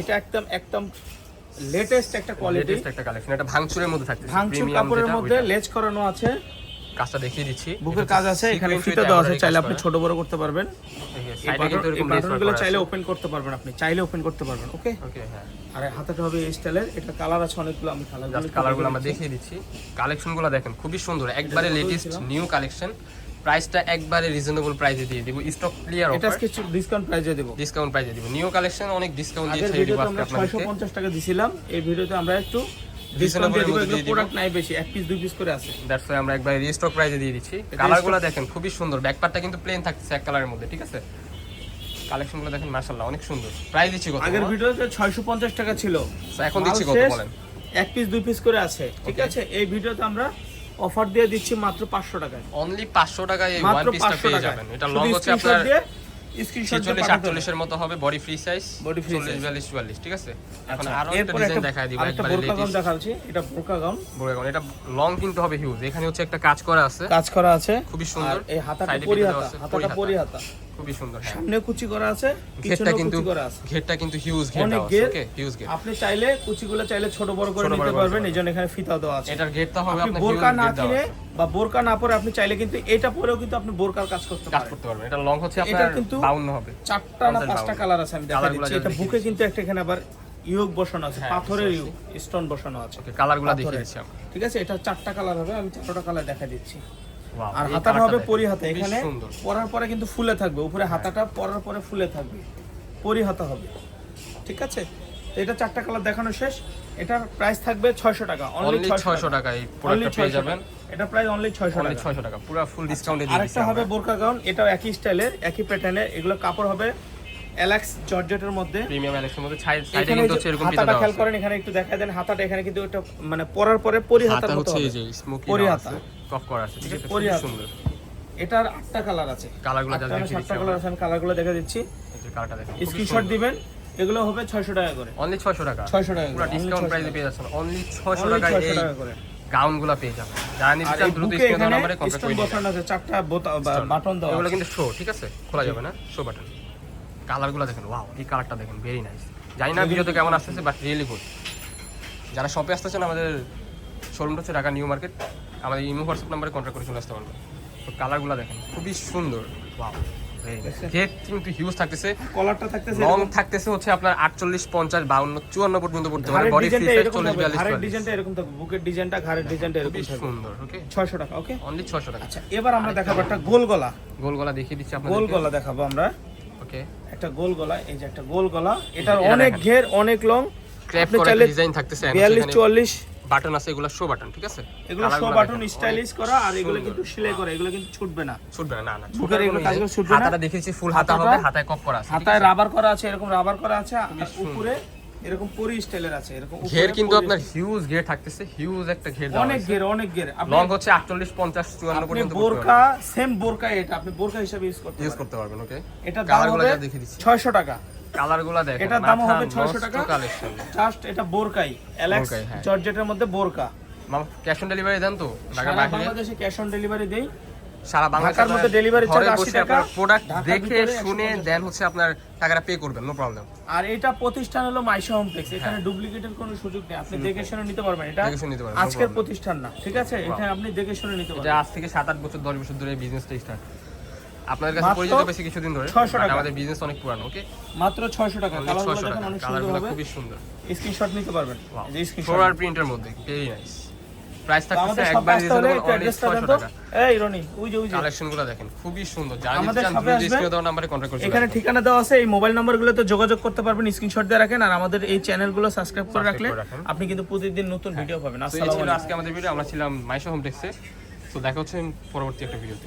এটা একদম একদম লেটেস্ট একটা কোয়ালিটি লেটেস্ট একটা কালেকশন এটা ভাঙচুরের মধ্যে থাকছে ভাঙচুর কাপড়ের মধ্যে লেজ করানো আছে। কাজটা দেখিয়ে দিচ্ছি। বুকের কাজ আছে এখানে ফিতে দেওয়া আছে চাইলে আপনি ছোট বড় করতে পারবেন। বাটনগুলো চাইলে ওপেন করতে পারবেন আপনি চাইলে ওপেন করতে পারবেন ওকে হ্যাঁ। আর হাতাটা হবে এই স্টাইলের এটা কালার আছে অনেকগুলো আমি জাস্ট কালার কালারগুলো আমরা দেখিয়ে দিচ্ছি। কালেকশনগুলো দেখেন খুবই সুন্দর একবারে লেটেস্ট নিউ কালেকশন প্রাইসটা একবারে রিজনেবল প্রাইসে দিয়ে দিব। স্টক ক্লিয়ার অফার এটা কিছু ডিসকাউন্ট প্রাইসে দেব। ডিসকাউন্ট প্রাইসে দিব। নিউ কালেকশন অনেক ডিসকাউন্ট দিয়ে ছেড়ে দিব আজকে আপনাদেরকে। 650 টাকা দিছিলাম। এই ভিডিওতে আমরা একটু ডিসকাউন্ট দিয়ে দিব। মধ্যে এগুলো দিয়ে দিব। প্রোডাক্ট নাই বেশি এক পিস দুই পিস করে আছে। দ্যাটস ওয়াই আমরা একবার রিস্টক প্রাইসে দিয়ে দিচ্ছি। কালারগুলো দেখেন খুবই সুন্দর। ব্যাকপারটা কিন্তু প্লেন থাকছে এক কালারের মধ্যে ঠিক আছে? কালেকশনগুলো দেখেন মাশাআল্লাহ অনেক সুন্দর। প্রাইস দিচ্ছি কত আগের ভিডিওতে 650 টাকা ছিল। এখন দিচ্ছি কত বলেন? এক পিস দুই পিস করে আছে ঠিক আছে? এই ভিডিওতে আমরা অফার দিয়ে দিচ্ছি মাত্র 500 টাকায়। অনলি 500 টাকায় এই ওয়ান পিসটা পেয়ে যাবেন। এটা লং হচ্ছে আপনার স্ক্রিনশট দিয়ে 46 48 এর মতো হবে body free size free 40 size। 42 44 ঠিক আছে? এখন আচ্ছা, আরও একটা ডিজাইন দেখায় দিব আরেকটা একবারে বোরকা গাউন দেখাচ্ছি। এটা বোরকা গাউন বড় এটা লং কিন্তু হবে হিউজ এখানে হচ্ছে একটা কাজ করা আছে। কাজ করা আছে। খুবই সুন্দর। এই হাতাটা Side পরি হাতা হাতাটা পরি হাতা। খুবই সুন্দর হ্যাঁ। সামনে কুচি করা আছে ঘেরটা কিন্তু ঘেরটা কিন্তু হিউজ ঘের। ওকে হিউজ ঘের। আপনি চাইলে কুচিগুলো চাইলে ছোট বড় করে নিতে পারবেন নিতে এই জন্য এখানে ফিতাও দেওয়া আছে। এটার ঘেরটা হবে আপনি বোরকা না কিনে বা বোরকা না পরে আপনি চাইলে কিন্তু এটা পরেও কিন্তু আপনি বোরকার কাজ করতে কাজ করতে পারবেন। এটা লং হচ্ছে আপনার 52 হবে। চারটা না পাঁচটা কালার আছে আমি দেখা দিচ্ছি। এটা বুকে কিন্তু একটা এখানে আবার ইউক বসানো আছে হ্যাঁ, পাথরের ইউক স্টোন বসানো আছে। কালারগুলো দেখিয়ে দিচ্ছি ঠিক আছে? এটা চারটা কালার হবে আমি চারটা কালার দেখা দিচ্ছি। আর হাতাটা হবে পরি হাতা। এখানে পরার পরে কিন্তু ফুলে থাকবে। উপরে হাতাটা পরার পরে ফুলে থাকবে। পরি হাতা হবে। ঠিক আছে? এটা চারটা কালার দেখানো শেষ। এটার প্রাইস থাকবে ছয়শো টাকা। অনলি অনলি 600 টাকায় এই প্রোডাক্টটা পেয়ে যাবেন। এটা প্রাইস অনলি ছয়শো অনলি টাকা। 600 টাকা। পুরো ফুল ডিসকাউন্টে দিয়ে দিচ্ছি আরেকটা হবে বোরকা গাউন এটাও একই স্টাইলের একই প্যাটার্নের এগুলো কাপড় হবে অ্যালাক্স জর্জেটের মধ্যে। প্রিমিয়াম অ্যালেক্সের মধ্যে। সাইড সাইডে কিন্তু হচ্ছে এরকম পিতা হাতাটা খেয়াল করেন এখানে একটু দেখা দেন। হাতাটা এখানে কিন্তু এটা মানে পরার পরে পরি হাতা হচ্ছে এই যে স্মোকি পরি হাতা। কফ করা আছে ঠিক আছে? হাতা। সুন্দর। এটার আটটা কালার আছে। কালারগুলো যা আটটা দেখিয়ে দিচ্ছি কালার আছে আমি কালারগুলো দেখা দিচ্ছি। কালারটা দেখেন স্ক্রিনশট দিবেন এগুলো হবে ছয়শো টাকা করে। অনলি 600 টাকা? ছয়শো টাকা পুরো ডিসকাউন্ট প্রাইসে পেয়ে যাচ্ছেন। অনলি 600 Only টাকায় এই গাউনগুলো পেয়ে যাবেন। যারা নিতে চান দ্রুত স্ক্রিনে নাম্বারে কন্টাক্ট স্টোন করে নিন আছে চারটা বাটন দেওয়া এগুলো কিন্তু শো ঠিক আছে? খোলা যাবে না? শো বাটন কালারগুলো দেখেন ওয়াও এই কালারটা দেখেন ভেরি নাইস জানি না ভিডিওতে কেমন আসতেছে বাট রিয়েলি গুড যারা শপে আসতেছেন আমাদের শোরুমটা হচ্ছে ঢাকা নিউ মার্কেট। আমাদের ইমো হোয়াটসঅ্যাপ নাম্বারে কন্ট্যাক্ট করে চলে আসতে পারবেন। তো কালারগুলো দেখেন খুবই সুন্দর। গেট কিন্তু হিউজ থাকতেছে। কলারটা থাকতেছে লং থাকতেছে হচ্ছে আপনার আটচল্লিশ পঞ্চাশ বাউন্ন চুয়ান্ন পর্যন্ত পড়তে পারে। ঘাড়ের বডি ফ্রি ডিজাইনটা সাইজ চল্লিশ ঘাড়ের ডিজাইনটা এরকম থাকবে বুকের ডিজাইনটা ঘাড়ের ডিজাইনটা এরকম থাকবে। সুন্দর ওকে টাকা ওকে অনলি টাকা। আচ্ছা এবার আমরা দেখাবো একটা গোল গলা। গোল গলা দেখিয়ে দিচ্ছি গোল গলা দেখাবো আমরা। ওকে একটা গোল গলা এই যে একটা গোল গলা এটার অনেক ঘের অনেক লং ক্র্যাপ করা ডিজাইন থাকতেছে বাটন আছে এগুলো শো বাটন ঠিক আছে? এগুলো শো বাটন স্টাইলিশ করা আর এগুলো কিন্তু সেলাই করা এগুলো কিন্তু ছুটবে না। ছুটবে না না না বুকের এগুলো কাজগুলো ছুটবে না। হাতাটা দেখেছি ফুল হাতা হবে হাতায় কপ করা আছে হাতায় রাবার করা আছে এরকম রাবার করা আছে আর উপরে এরকম পরি স্টাইলের আছে এরকম ঘের কিন্তু আপনার হিউজ ঘের থাকতেছে হিউজ একটা ঘের অনেক ঘের অনেক ঘের। আপনি লং হচ্ছে আটচল্লিশ পঞ্চাশ চুয়ান্ন আপনি পর্যন্ত বোরকা সেম বোরকা এটা আপনি বোরকা হিসেবে ইউজ করতে ইউজ করতে পারবেন ওকে এটা দাম হবে দিচ্ছি। 600 টাকা। কালারগুলো দেখেন এটার দাম হবে 600 600 টাকা। কালেকশন। জাস্ট এটা বোরকাই অ্যালেক্স হ্যাঁ। জর্জেটের মধ্যে বোরকা। মামা ক্যাশ অন ডেলিভারি দেন তো সারা বাইরে বাংলাদেশে ক্যাশ অন ডেলিভারি দেই। সারা ঢাকার মধ্যে ঘরে charge 80 টাকা, প্রোডাক্ট দেখে শুনে দেন হচ্ছে আপনার টাকাটা পে করবেন নো প্রবলেম আর এটা প্রতিষ্ঠান হলো মাইশা হোমপ্লেক্স এখানে ডুপ্লিকেটের কোনো সুযোগ নেই। আপনি দেখে শুনে নিতে পারবেন। এটা হ্যাঁ। আজকের প্রতিষ্ঠান না ঠিক আছে? এখানে আপনি দেখে শুনে নিতে এটা পারবেন। আজ থেকে সাত আট বছর দশ বছর ধরে বিজনেসটা স্টার্ট আপনাদের কাছে পরিচিত বেশি কিছুদিন ধরে 600 but টাকা। আমাদের বিজনেস অনেক পুরানো ওকে মাত্র 600 টাকা। কালারগুলো দেখেন অনেক সুন্দর কালারগুলো হবে। খুবই সুন্দর। স্ক্রিনশট নিতে পারবেন। যে স্ক্রিনশট ফ্লোরাল প্রিন্টের মধ্যে ভেরি নাইস প্রাইস থাকছে একবার রিজনেবল অনলি 600 টাকা। এই রনি ওই যে ওই যে। কালেকশনগুলো দেখেন খুবই সুন্দর। নিতে চান শপে দ্রুত আসবেন। স্ক্রিনে দেওয়া নম্বরে কন্টাক্ট এখানে ঠিকানা দেওয়া আছে এই মোবাইল নাম্বারগুলোতে যোগাযোগ করতে পারবেন স্ক্রিনশট দিয়ে রাখেন আর আমাদের এই চ্যানেলগুলো সাবস্ক্রাইব করে রাখলে আপনি কিন্তু প্রতিদিন নতুন ভিডিও পাবেন। আসসালামু আলাইকুম। আজকে আমাদের ভিডিও আমরা ছিলাম মাইশো হোম টেক্সে তো দেখা হচ্ছে পরবর্তী একটা ভিডিওতে